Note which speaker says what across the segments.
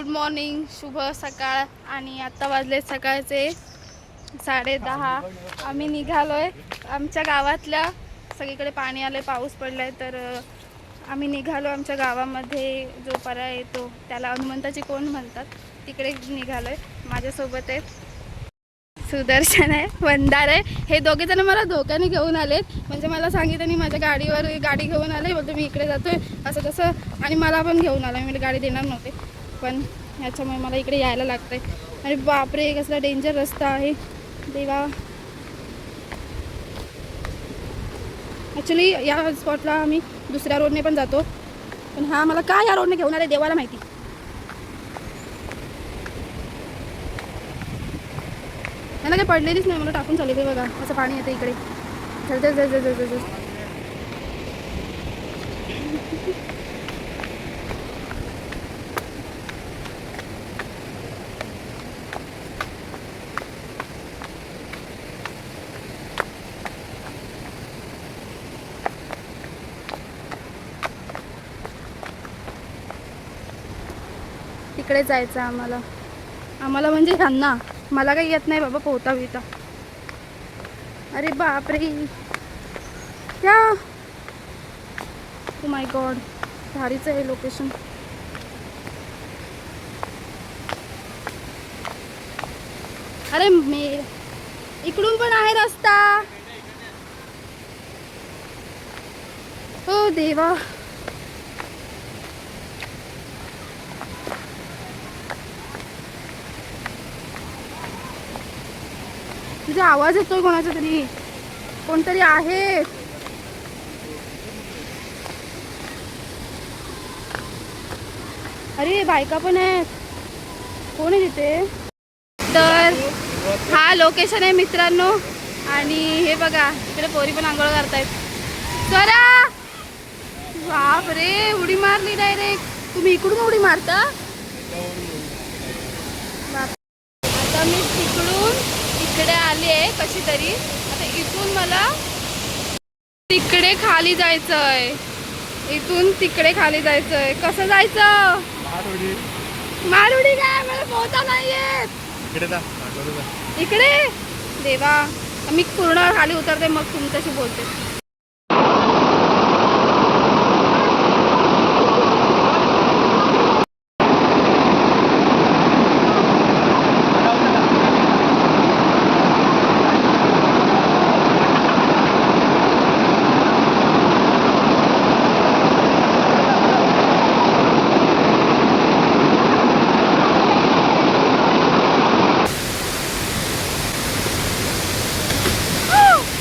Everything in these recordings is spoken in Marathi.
Speaker 1: गुड मॉर्निंग शुभ सकाळ आणि आत्ता वाजले सकाळचे साडे दहा. आम्ही निघालोय आमच्या गावातल्या. सगळीकडे पाणी आलं पाऊस पडलाय तर आम्ही निघालो आमच्या गावामध्ये. जो पर्याय येतो त्याला हनुमंताची कोण म्हणतात तिकडे निघालोय. माझ्यासोबत आहे. सुदर्शन आहे वंदार आहे. हे दोघे जण मला धोक्याने घेऊन आलेत. म्हणजे मला सांगितलं माझ्या गाडीवर गाडी घेऊन आले. बोलतो मी इकडे जातोय. असं तसं आणि मला पण घेऊन आलं. मी गाडी देणार नव्हते. पण याच्यामुळे मला इकडे यायला लागतंय. आणि बापरे कसला डेंजर रस्ता आहे. देवा. ॲक्च्युली या स्पॉटला आम्ही दुसऱ्या रोडने पण जातो. पण हा मला काय या रोडने घेऊन आले देवाला माहिती? त्यांना काही पडलेलीच नाही मला टाकून चालली बघा. असं पाणी येतं इकडे. चल चल चल चल चल चल. तिकडे जायचं आम्हाला. आम्हाला म्हणजे ह्यांना. मला काही येत नाही बाबा पोहता बिता अरे बापरे. या. ओ माय गॉड भारीचं आहे लोकेशन अरे मे इकडून पण आहे रस्ता. हो देवा. तुझा आवाज येतोय कोणाचा तरी? कोणतरी आहे? अरे बायका पण आहेत. कोण आहे तिथे? तर हा लोकेशन आहे मित्रांनो. आणि हे बघा इकडे पोरी पण आंघोळ करतायत. करा बाप रे उडी मारली डायरेक्ट तुम्ही इकडून उडी मारता बाप. आता मी तिकडून इकडे आली आहे कशी तरी. आता इथून मला तिकडे खाली जायचंय. इथून तिकडे खाली जायचंय. कसं जायचं? मारुडी काय? मला पोहता नाही येत
Speaker 2: इकडे जा दाखवतो जा.
Speaker 1: इकडे? देवा. मी पूर्ण खाली उतरते मग तुमच्याशी बोलते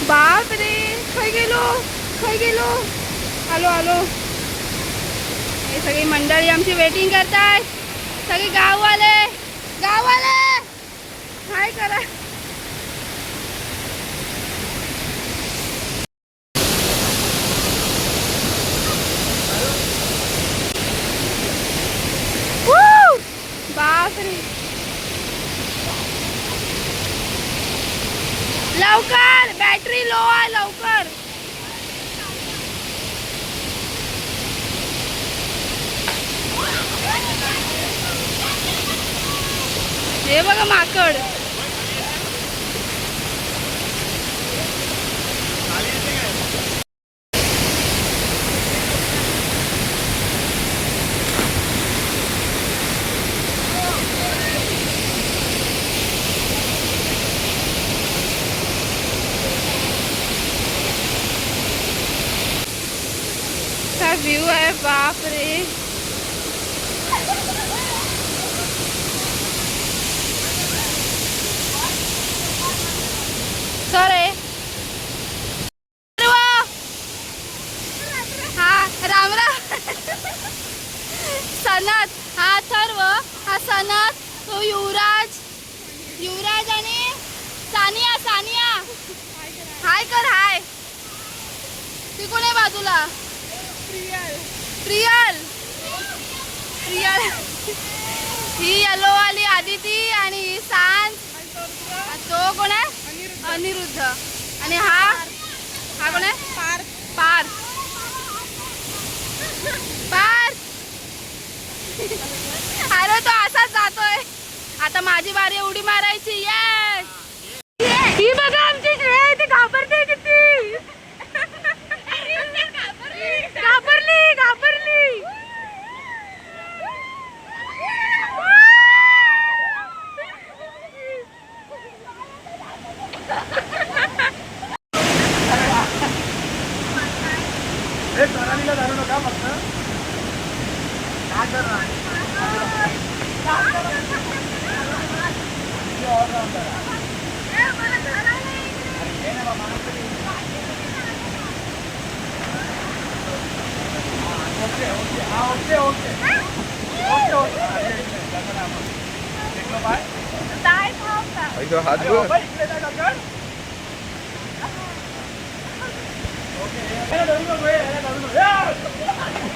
Speaker 1: बाप रे खय गेलो खय गेलो आलो. हे सगळी मंडळी आमची वेटिंग करताय. सगळे गाववाले काय करा Woo! बापरे लवकर बॅटरी लो आहे लवकर हे बघा माकड. काय व्ह्यू आहे बाप रे सरे हा राम राम. सनत हा थर्व हा सनत तो युवराज. युवराज आणि सानिया सानिया. हाय कर हाय. ती कोण आहे बाजूला. प्रियल. प्रियल. ही येलो वाली आदिती आणि ही सांज तो कोण आहे? अनिरुद्ध. आणि हा? हा कोण आहे? पार्थ. पार्थ. पार्थ. अरे तो असा मारतोय आता माझी बारी उडी मारायची येस ही बघा काय थांबता
Speaker 2: ऐक हात बघ अ,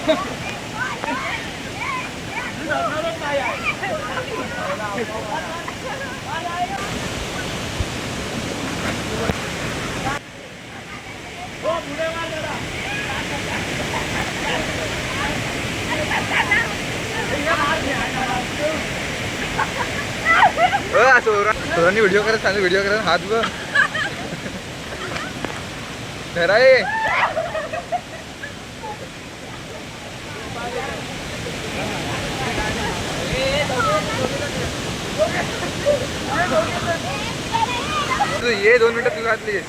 Speaker 2: सोरा सोरांनी व्हिडिओ करत सांगितलं व्हिडिओ करत हात बघ धरा आहे तू ये दोन मिनिटं तू घातली.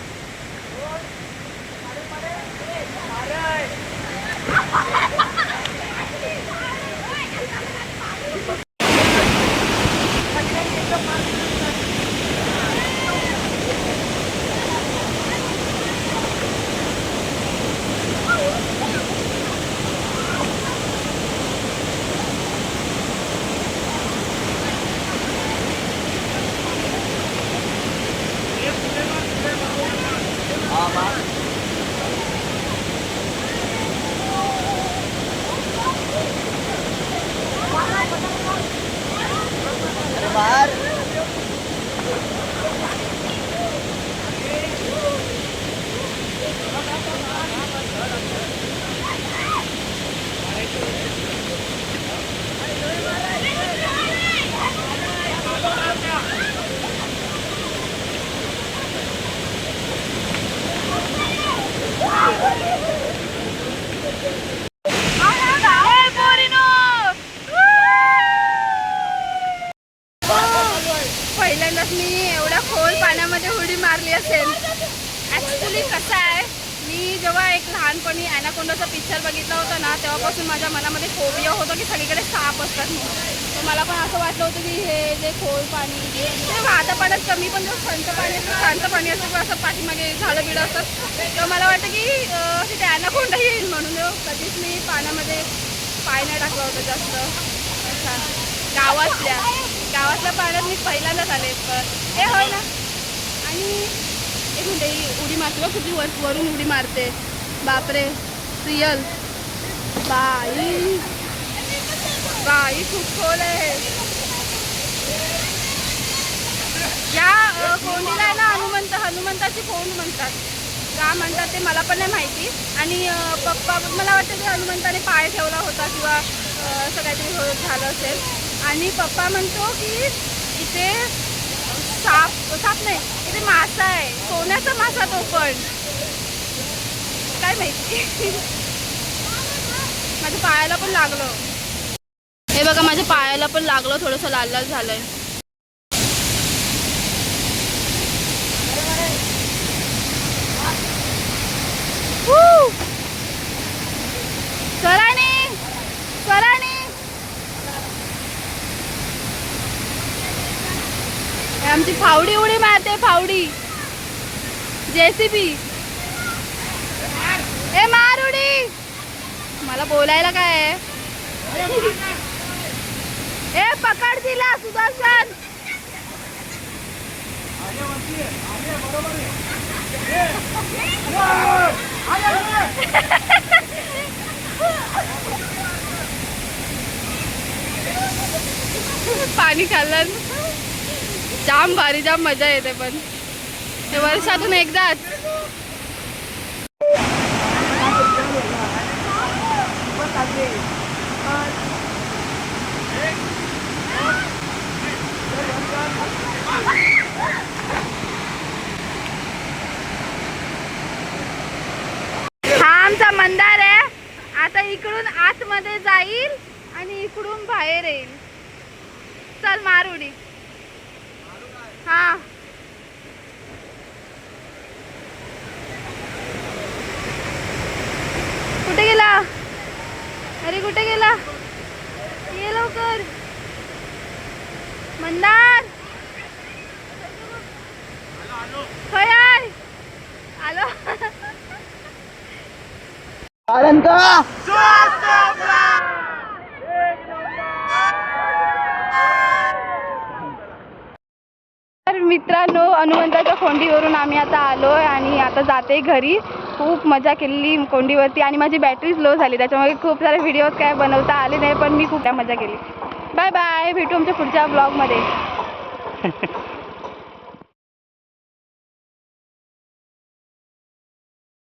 Speaker 1: ए, पोरीनो! पहिल्यांदाच मी एवढ्या खोल पाण्यामध्ये उडी मारली असेल ॲक्च्युली कसं आहे मी जेव्हा एक लहानपणी ॲनाकोंडाचा पिक्चर बघितला होता ना माझ्या मनामध्ये फोबिया होतं की सगळीकडे साप असतात म्हणून. तर मला पण असं वाटलं होतं की हे जे खोल पाणी ते वाहतं पाण्यात कमी पण जर शांत पाणी असतं शांत पाणी असतं किंवा असं पाठीमागे झाडं बिडं असतात तेव्हा मला वाटतं की अं, तिथे ॲनाकोंडा येईल म्हणून. कधीच मी पाण्यामध्ये पाय नाही टाकला होता जास्त. अच्छा. गावातल्या गावातल्या पाण्यात मी पहिल्यांदाच आले पण हे होय ना. आणि एक म्हणजे ही उडी मारते बघ कुठली वर वरून उडी मारते. बापरे. रियल. बाई बाई खूप खोल आहे या कोंडीला आहे ना हनुमंत हनुमंताची कोंड म्हणतात? का म्हणतात ते मला पण नाही माहिती. आणि पप्पा मला वाटतं की हनुमंताने पाय ठेवला होता किंवा अ, असं काहीतरी हो, झालं असेल. आणि पप्पा म्हणतो की इथे साप साप नाही इथे मासा आहे. सोन्याचा मासा तो पण. काय माहिती? माझ्या पायाला पण लागलं. हे बघा माझ्या पायाला पण लागलं थोडंसं लाल लाल झालंय. आमची फावडी उडी मारते फावडी. जेसीबी. ए मार! मला बोलायला काय आहे? ए पकड दिला सुदर्शन! पाणी खाल्लं. जाम भारी जाम मजा येते पण. ते वर्षातून एकदाच. इकडून आतमध्ये जाईल आणि इकडून बाहेर येईल. चल मारुडी. हा. कुठे गेला? अरे कुठे गेला? ये लवकर. मंदार. होय आलो. तर मित्रांनो हनुमंताच्या कोंडीवरून आम्ही आता आलो आहे आणि आता जाते घरी. खूप मजा केलेली कोंडीवरती आणि माझी बॅटरी स्लो झाली त्याच्यामुळे खूप सारे व्हिडिओज काय बनवता आले नाही पण मी खूप मजा केली. बाय बाय भेटू आमच्या पुढच्या ब्लॉगमध्ये